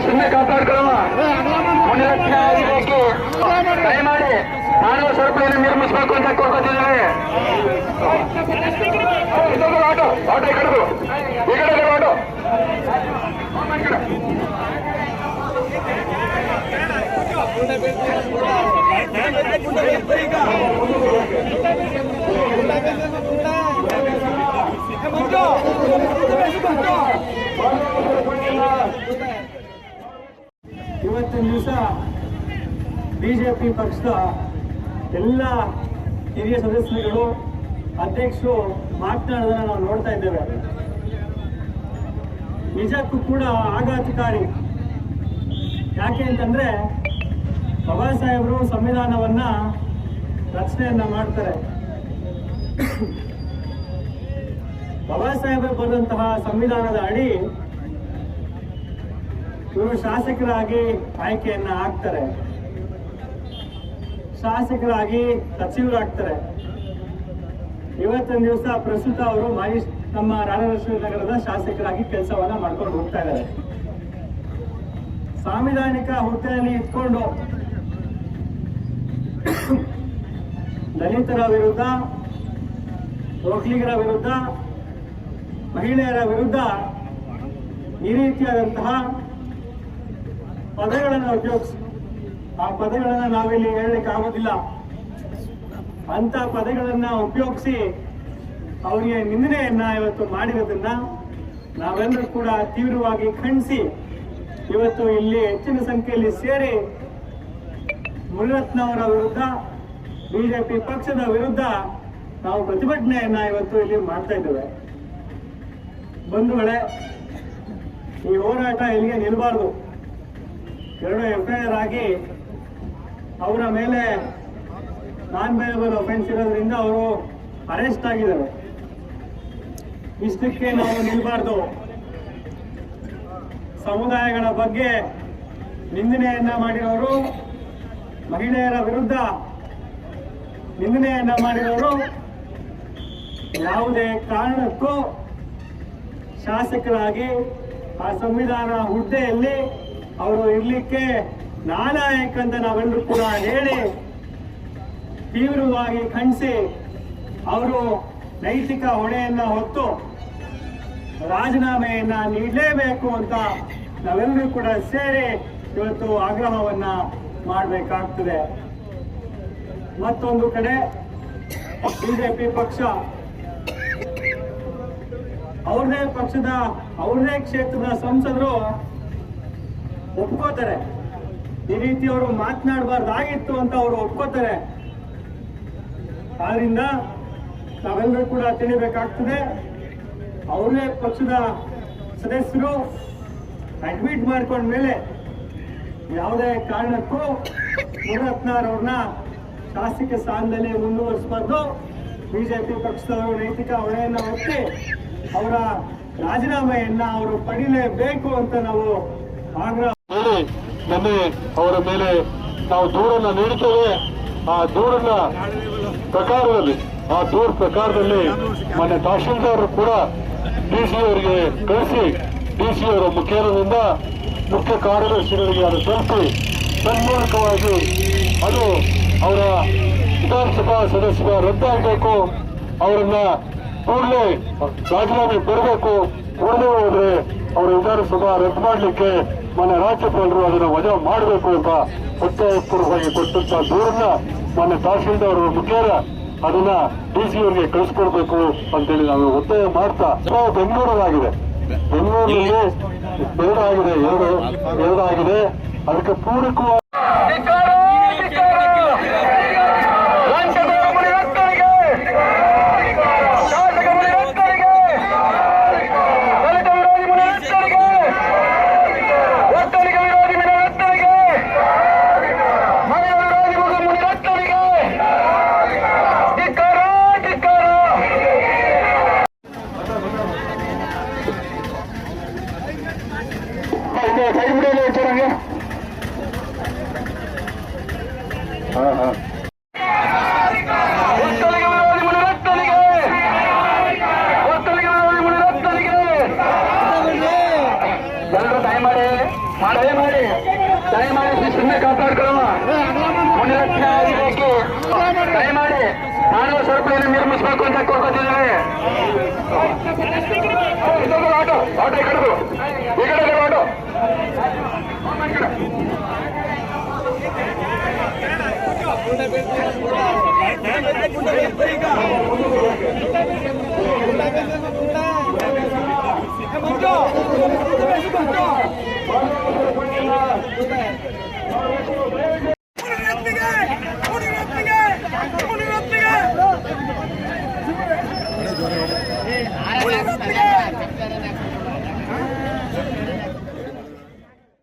ದಯಮಾಡಿ ದಯಮಾಡಿ ದಯಮಾಡಿ ಶಿಸ್ತನ್ನ ಕಾಪಾಡ್ಕೊಳ್ಳುವ ಮುನಿರತ್ನ ಆಗಬೇಕು ದಯಮಾಡಿ ಮಾನವ ಸರಪಳಿಯನ್ನು ನಿರ್ಮಿಸಬೇಕು ಅಂತ ಕೋರ್ಕೊತಿದ್ದೇವೆ ಆಟೋ ಆಟೋ ಈ ಕಡೆದು ಈ ಕಡೆ ಆಟೋ ಇವತ್ತಿನ ದಿವಸ ಬಿಜೆಪಿ ಪಕ್ಷದ ಎಲ್ಲ ಹಿರಿಯ ಸದಸ್ಯರುಗಳು, ಅಧ್ಯಕ್ಷರು ಮಾತನಾಡೋದನ್ನ ನಾವು ನೋಡ್ತಾ ಇದ್ದೇವೆ. ನಿಜಕ್ಕೂ ಕೂಡ ಆಘಾತಕಾರಿ. ಯಾಕೆ ಅಂತಂದ್ರೆ ಬಾಬಾ ಸಾಹೇಬರು ಸಂವಿಧಾನವನ್ನ ರಚನೆಯನ್ನ ಮಾಡ್ತಾರೆ. ಬಾಬಾ ಸಾಹೇಬರು ಬಂದಂತಹ ಸಂವಿಧಾನದ ಅಡಿ ಇವರು ಶಾಸಕರಾಗಿ ಆಯ್ಕೆಯನ್ನ ಆಗ್ತಾರೆ ಶಾಸಕರಾಗಿ ಸಚಿವರಾಗ್ತಾರೆ. ಇವತ್ತಿನ ದಿವಸ ಪ್ರಸ್ತುತ ಅವರು ಮಾಜಿ ನಮ್ಮ ರಾಜರಾಜೇಶ್ವರಿ ನಗರದ ಶಾಸಕರಾಗಿ ಕೆಲಸವನ್ನ ಮಾಡ್ಕೊಂಡು ಹೋಗ್ತಾ ಇದ್ದಾರೆ. ಸಾಂವಿಧಾನಿಕ ಹುದ್ದೆಯಲ್ಲಿ ಇಟ್ಕೊಂಡು ದಲಿತರ ವಿರುದ್ಧ ಒಕ್ಕಲಿಗರ ವಿರುದ್ಧ, ಮಹಿಳೆಯರ ವಿರುದ್ಧ ಈ ರೀತಿಯಾದಂತಹ ಪದಗಳನ್ನು ಉಪಯೋಗಿಸಿ. ಆ ಪದಗಳನ್ನು ನಾವಿಲ್ಲಿ ಹೇಳಲಿಕ್ಕೆ ಆಗೋದಿಲ್ಲ. ಅಂತ ಪದಗಳನ್ನ ಉಪಯೋಗಿಸಿ ಅವರಿಗೆ ನಿಂದನೆಯನ್ನ ಇವತ್ತು ಮಾಡಿರೋದನ್ನ ನಾವೆಲ್ಲರೂ ಕೂಡ ತೀವ್ರವಾಗಿ ಖಂಡಿಸಿ ಇವತ್ತು ಇಲ್ಲಿ ಹೆಚ್ಚಿನ ಸಂಖ್ಯೆಯಲ್ಲಿ ಸೇರಿ ಮುನಿರತ್ನ ಅವರ ವಿರುದ್ಧ, ಬಿಜೆಪಿ ಪಕ್ಷದ ವಿರುದ್ಧ ನಾವು ಪ್ರತಿಭಟನೆಯನ್ನ ಇವತ್ತು ಇಲ್ಲಿ ಮಾಡ್ತಾ ಇದ್ದೇವೆ. ಬಂಧುಗಳೇ, ಈ ಹೋರಾಟ ಇಲ್ಲಿಗೆ ನಿಲ್ಬಾರ್ದು ಎರಡು ಎಫ್ಐಆರ್ ಆಗಿ ಅವರ ಮೇಲೆ ನಾನ್ ಬೇಲಬಲ್ ಅಫೆನ್ಸ್ ಇರೋದ್ರಿಂದ ಅವರು ಅರೆಸ್ಟ್ ಆಗಿದ್ದಾರೆ. ಇಷ್ಟಕ್ಕೆ ನಾವು ನಿಲ್ಬಾರ್ದು. ಸಮುದಾಯಗಳ ಬಗ್ಗೆ ನಿಂದನೆಯನ್ನ ಮಾಡಿರೋರು, ಮಹಿಳೆಯರ ವಿರುದ್ಧ ನಿಂದನೆಯನ್ನ ಮಾಡಿರೋರು ಯಾವುದೇ ಕಾರಣಕ್ಕೂ ಶಾಸಕರಾಗಿ ಆ ಸಂವಿಧಾನ ಹುದ್ದೆಯಲ್ಲಿ ಅವರು ಇರಲಿಕ್ಕೆ ನಾನಾಯಕ ಅಂತ ನಾವೆಲ್ಲರೂ ಕೂಡ ಹೇಳಿ ತೀವ್ರವಾಗಿ ಖಂಡಿಸಿ ಅವರು ನೈತಿಕ ಹೊಣೆಯನ್ನ ಹೊತ್ತು ರಾಜೀನಾಮೆಯನ್ನ ನೀಡಲೇಬೇಕು ಅಂತ ನಾವೆಲ್ಲರೂ ಕೂಡ ಸೇರಿ ಇವತ್ತು ಆಗ್ರಹವನ್ನ ಮಾಡಬೇಕಾಗ್ತದೆ. ಮತ್ತೊಂದು ಕಡೆ ಬಿಜೆಪಿ ಪಕ್ಷ. ಅವ್ರದೇ ಪಕ್ಷದ ಅವ್ರದೇ ಕ್ಷೇತ್ರದ ಸಂಸದರು ಒಪ್ಕೋತಾರೆ. ಈ ರೀತಿ ಅವರು ಮಾತನಾಡಬಾರ್ದಾಗಿತ್ತು ಅಂತ ಅವರು ಒಪ್ಕೋತಾರೆ. ಆದ್ರಿಂದ ನಾವೆಲ್ಲರೂ ಕೂಡ ತಿಳಿಬೇಕಾಗ್ತದೆ. ಅವರೇ ಪಕ್ಷದ ಸದಸ್ಯರು ಅಡ್ಮಿಟ್ ಮಾಡ್ಕೊಂಡ ಮೇಲೆ ಯಾವುದೇ ಕಾರಣಕ್ಕೂ ಮುರತ್ನಾರವ್ರನ್ನ ಶಾಸಕ ಸ್ಥಾನದಲ್ಲಿ ಮುಂದುವರಿಸಬಾರ್ದು. ಬಿಜೆಪಿ ಪಕ್ಷದವರು ನೈತಿಕ ಹೊಣೆಯನ್ನು ಒತ್ತಿ ಅವರ ರಾಜೀನಾಮೆಯನ್ನ ಅವರು ಪಡೀಲೇಬೇಕು ಅಂತ ನಾವು ಆಗ್ರಹ ಹೇಳಿ ನಿನ್ನೆ ಅವರ ಮೇಲೆ ನಾವು ದೂರನ್ನ ನೀಡುತ್ತೇವೆ ಆ ದೂರನ್ನ ಪ್ರಕಾರದಲ್ಲಿ, ಆ ದೂರ ಪ್ರಕಾರದಲ್ಲಿ ಮೊನ್ನೆ ತಹಶೀಲ್ದಾರ್ ಕೂಡ ಡಿ ಸಿ ಅವರಿಗೆ ಕಳಿಸಿ ಡಿ ಸಿ ಅವರ ಮುಖೇನದಿಂದ ಮುಖ್ಯ ಕಾರ್ಯದರ್ಶಿಗಳಿಗೆ ಅದು ತಲುಪಿ, ತನ್ಮೂಲಕವಾಗಿ ಅದು ಅವರ ವಿಧಾನಸಭಾ ಸದಸ್ಯರ ರದ್ದಾಗಬೇಕು. ಅವರನ್ನ ಕೂಡಲೇ ರಾಜೀನಾಮೆ ಕೊಡಬೇಕು. ಕೂಡಲೇ ಹೋದ್ರೆ ಅವರ ವಿಧಾನಸಭಾ ರದ್ದು ಮಾಡಲಿಕ್ಕೆ ಮೊನ್ನೆ ರಾಜ್ಯಪಾಲರು ಅದನ್ನು ವಜಾ ಮಾಡಬೇಕು ಅಂತ ಒತ್ತಾಯಪೂರ್ವವಾಗಿ ಕೊಟ್ಟಂತ ದೂರನ್ನ ಮೊನ್ನೆ ತಹಸೀಲ್ದಾರ್ ಮುಖ್ಯರ ಅದನ್ನ ಡಿ ಸಿ ಅವರಿಗೆ ಕಳಿಸ್ಕೊಡ್ಬೇಕು ಅಂತೇಳಿ ನಾವು ಒತ್ತಾಯ ಮಾಡ್ತಾ ಬೆಂಗಳೂರಲ್ಲಾಗಿದೆ. ಬೆಂಗಳೂರಿನಲ್ಲಿ ಎರಡಾಗಿದೆ ಎರಡು ಎರಡಾಗಿದೆ ಅದಕ್ಕೆ ಪೂರಕವಾಗಿ ದಯಮಾಡಿ ದಯಮಾಡಿ ಶಿಸ್ತನ್ನ ಕಾಪಾಡ್ಕೊಳ್ಳುವ ಮುನಿರತ್ನ ಆಗಬೇಕು ದಯಮಾಡಿ ಮಾನವ ಸರಪಳಿಯನ್ನು ನಿರ್ಮಿಸಬೇಕು ಅಂತ ಕೋರ್ಕೊತಿದ್ದೇವೆ